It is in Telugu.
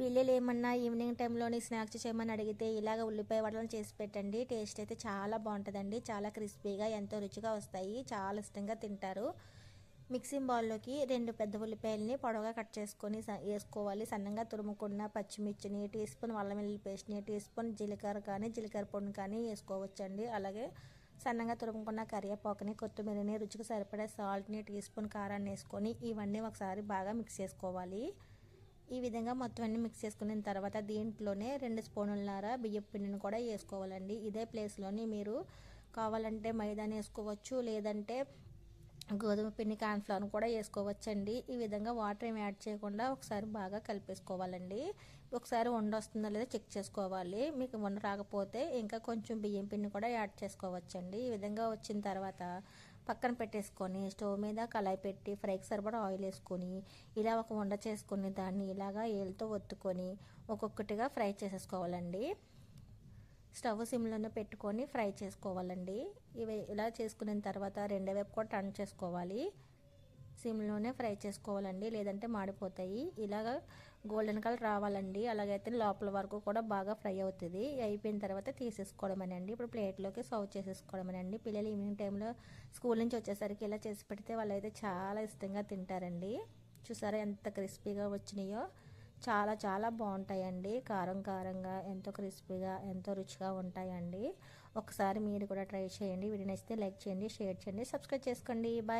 పిల్లలు ఏమన్నా ఈవినింగ్ టైంలోని స్నాక్స్ చేయమని అడిగితే ఇలాగ ఉల్లిపాయ వడలను చేసి పెట్టండి. టేస్ట్ అయితే చాలా బాగుంటుందండి. చాలా క్రిస్పీగా ఎంతో రుచిగా వస్తాయి. చాలా ఇష్టంగా తింటారు. మిక్సింగ్ బౌల్లోకి రెండు పెద్ద ఉల్లిపాయలని పొడవుగా కట్ చేసుకొని వేసుకోవాలి. సన్నంగా తురుముకున్న పచ్చిమిర్చిని టీ స్పూన్ అల్లం వెల్లుల్లి పేస్ట్ని టీ స్పూన్ జీలకర్ర కానీ జీలకర్ర పొడిని కానీ వేసుకోవచ్చండి. అలాగే సన్నగా తురుముకున్న కరివేపాకుని కొత్తిమీరని రుచికి సరిపడే సాల్ట్ని టీ స్పూన్ కారాన్ని వేసుకొని ఇవన్నీ ఒకసారి బాగా మిక్స్ చేసుకోవాలి. ఈ విధంగా మొత్తం అన్ని మిక్స్ చేసుకున్న తర్వాత దీంట్లోనే రెండు స్పూనులన్నర బియ్యం పిండిని కూడా వేసుకోవాలండి. ఇదే ప్లేస్లోని మీరు కావాలంటే మైదాని వేసుకోవచ్చు లేదంటే గోధుమ పిండి కార్న్ఫ్లవర్ కూడా వేసుకోవచ్చండి. ఈ విధంగా వాటర్ ఏమి యాడ్ చేయకుండా ఒకసారి బాగా కలిపేసుకోవాలండి. ఒకసారి వండ వస్తుందో లేదో చెక్ చేసుకోవాలి. మీకు వండ రాకపోతే ఇంకా కొంచెం బియ్యం పిండి కూడా యాడ్ చేసుకోవచ్చండి. ఈ విధంగా వచ్చిన తర్వాత పక్కన పెట్టేసుకొని స్టవ్ మీద కళాయి పెట్టి ఫ్రైకి సరిపడా ఆయిల్ వేసుకొని ఇలా ఒక వండ చేసుకుని దాన్ని ఇలాగా ఏళ్ళతో ఒత్తుకొని ఒక్కొక్కటిగా ఫ్రై చేసేసుకోవాలండి. స్టవ్ సిమ్లోనే పెట్టుకొని ఫ్రై చేసుకోవాలండి. ఇవి ఇలా చేసుకున్న తర్వాత రెండో వైపు కూడా టర్న్ చేసుకోవాలి. సిమ్లోనే ఫ్రై చేసుకోవాలండి. లేదంటే మాడిపోతాయి. ఇలాగ గోల్డెన్ కలర్ రావాలండి. అలాగైతే లోపల వరకు కూడా బాగా ఫ్రై అవుతుంది. అయిపోయిన తర్వాత తీసేసుకోవడమేనండి. ఇప్పుడు ప్లేట్లోకి సర్వ్ చేసేసుకోవడమేనండి. పిల్లలు ఈవినింగ్ టైంలో స్కూల్ నుంచి వచ్చేసరికి ఇలా చేసి పెడితే వాళ్ళైతే చాలా ఇష్టంగా తింటారండి. చూసారా ఎంత క్రిస్పీగా వచ్చినాయో. చాలా చాలా బాగుంటాయండి. కారం కారంగా ఎంతో క్రిస్పీగా ఎంతో రుచిగా ఉంటాయండి. ఒకసారి మీరు కూడా ట్రై చేయండి. వీడియో నచ్చితే లైక్ చేయండి షేర్ చేయండి సబ్స్క్రైబ్ చేసుకోండి. బాయ్.